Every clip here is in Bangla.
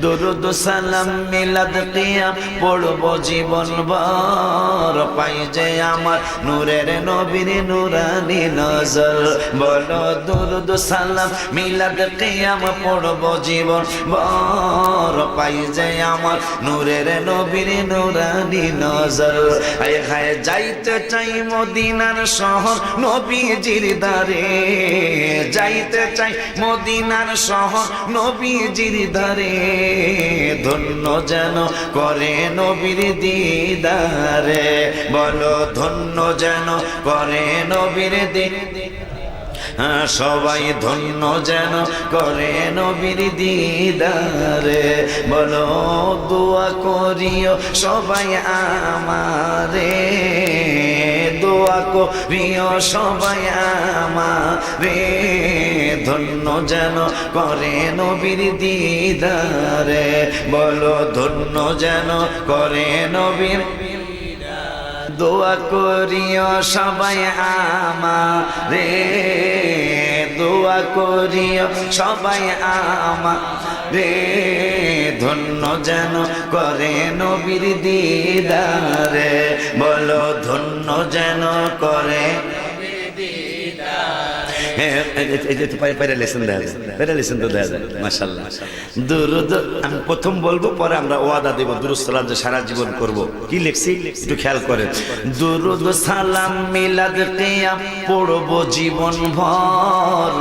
দুরুদ সালাম, মিলাদ কিয়াম, পড়ব জীবন ভর। পাই যে আমার নূরের নবীর নুরানি নজর। বলো দুরুদ সালাম, মিলাদ কিয়াম, পড়ব জীবন ভর। পাই যে আমার নূরের নবীর নুরানি নজর। হায় হায়, যাইতে চাই মদিনার শহর নবীজির দারে যাইতে চাই মদিনার শহর নবীজির দারে ধন্য যেন করে নবীর দিদারে। বলো ধন্য যেন করে নবীর দিন হ্যাঁ, সবাই ধন্য যেন করে নবীর দিদারে। বলো দোয়া করিও সবাই আমারে। দোয়া করিও সবাই আমারে। ধন্য যেন করে নবীর দিদারে। বলো, ধন্য যেন করে নবীর দোয়া করিও সবাই আমারে। দোয়া করিও সবাই আমারে। ধন্য যেন করে নবীর দিদারে। বলো ধন্য যেন করে হ্যাঁ, আমি প্রথম বলব পরে আমরা ওয়াদা দেব দুরুদ সালাম যে সারা জীবন করব। কি লিখছি? একটু খেয়াল করেন। দুরুদ সালাম মিলাদ কিয়াম পড়ব জীবন ভর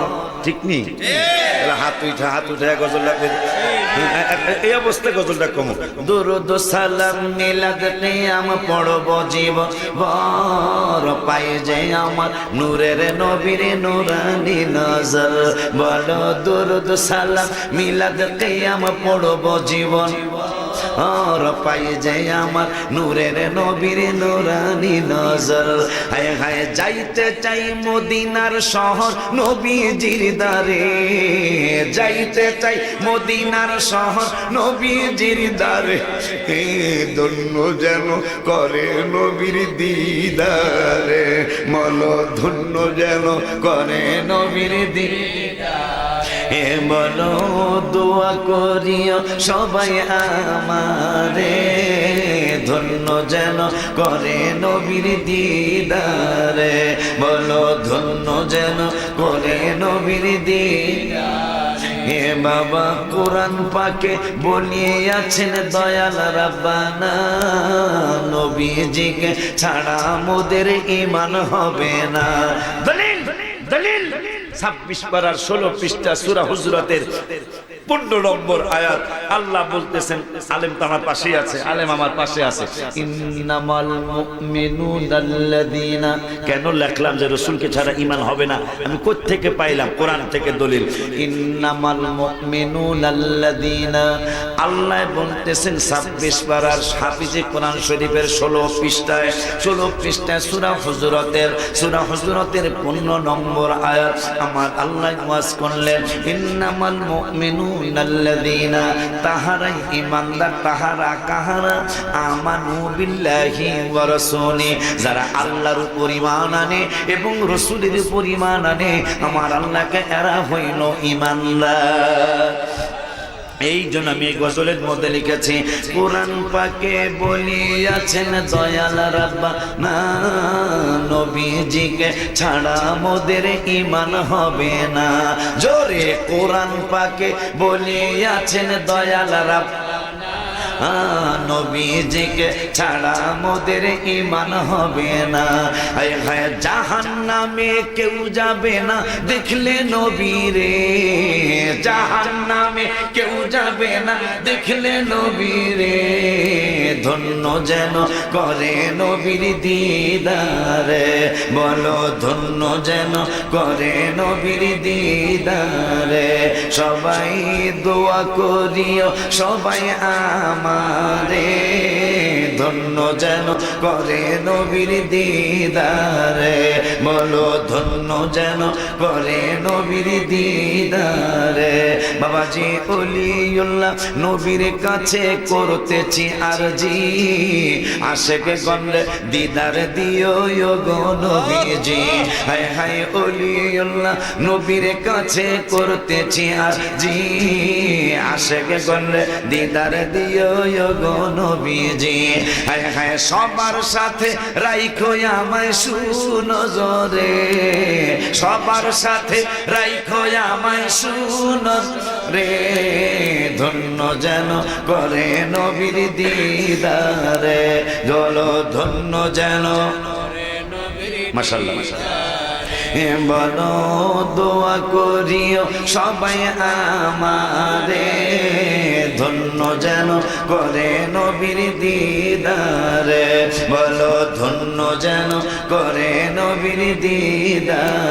ঠিক নেই হাত উঠা হাত উঠে গজল এই অবস্থায় গজলটা কমো। দুরুদ সালাম মিলাদ কিয়াম পড়ব জীবন ভর পাই যে আমার নূরের নবীর নুরানি নজর। বলো দুরুদ সালাম মিলাদ কেয়াম পড়ব জীবন। আর পাই যে আমার নূরের নবীর নুরানি নজর। হায় হায়, যাইতে চাই মদিনার শহর নবীজির দারে যাইতে চাই মদিনার শহর নবীজির দারে হে ধন্য যেন করে নবীর দিদারে। মল ধন্য যেন করে নবীর দিদারে। বলো, দোয়া করিও সবাই আমারে। ধন্য যেন করে নবীর দিদারে। বলো, ধন্য যেন করে নবীর হে বাবা, কোরআন পাকে বলিয়ে আছেন দয়াল রাব্বানা। নবীজিকে ছাড়া মোদের ইমান হবে না। দলিল দলিল। ছাব্বিশ পারার ষোলো পৃষ্ঠা সুরা হুজরতের পনেরো নম্বর আয়াত। আল্লাহ বলতেছেন, আলেম আছে, আলেম আমার পাশে আছে। কেন লিখলাম যে রসুলকে ছাড়া ইমান হবে না? আমি থেকে পাইলাম? কোরআন থেকে দলিল। ইন্নামাল আল্লাহ বলতেছেন 26 পারার হাফিজে কোরআন শরীফের 16 পৃষ্ঠায় 16 পৃষ্ঠায় সূরা হজরতের সূরা হজরতের 15 নম্বর আয়াত। আমার আল্লাহ করলেন, ইন্নামাল তাহারা কাহারা যারা আল্লাহর উপর আনে এবং রাসূলের উপর ঈমান আনে, আমার আল্লাহকে এরা হইল ঈমানদার। এই জন্য আমি এই গজলের মধ্যে লিখেছি, কোরআন পাকে বলিয়াছেন দয়াল রাব্বা, না নবীজিকে ছাড়া মোদের ইমান হবে না। জোরে, কোরআন পাকে বলিয়াছেন দয়াল রাব্বা নবীজিকে ছাড়া মোদের ইমান হবে না। জাহান নামে কেউ যাবে না। দেখলে নবীরে জাহান নামে কেউ যাবে না। দেখলে নবীরে, ধন্য যেন করে নবীর দিদারে। বলো, ধন্য যেন করে নবীর দিদারে। সবাই দোয়া করিও সবাই আমারে ধন্য যেন করে নবীর দিদারে বলো ধন্য যেন করে নবীর দিদারে। বাবাজি, অলিউল্লাহ, নবীর কাছে করতেছি আরজি। আশেকে গন্ডে দিদার দিও গো নবীজি। হায় হায় অলিউল্লাহ, নবীর কাছে করতেছি আরজি। আশেকে গন্ডে দিদার দিও গো নবীজি। হায় হায় সবার সাথে রাইখো আমায় সুনজরে। সবার সাথে রাইখো আমায় সুন রে ধন্য যেন করে নবীর দিদারে। জল ধন্য যেন মাসাল্লাহ বলো, দোয়া করিও সবাই আমারে। ধন্য যেন করে নবীর দিদারে। বলো ধন্য যেন করে নবীর দিদার।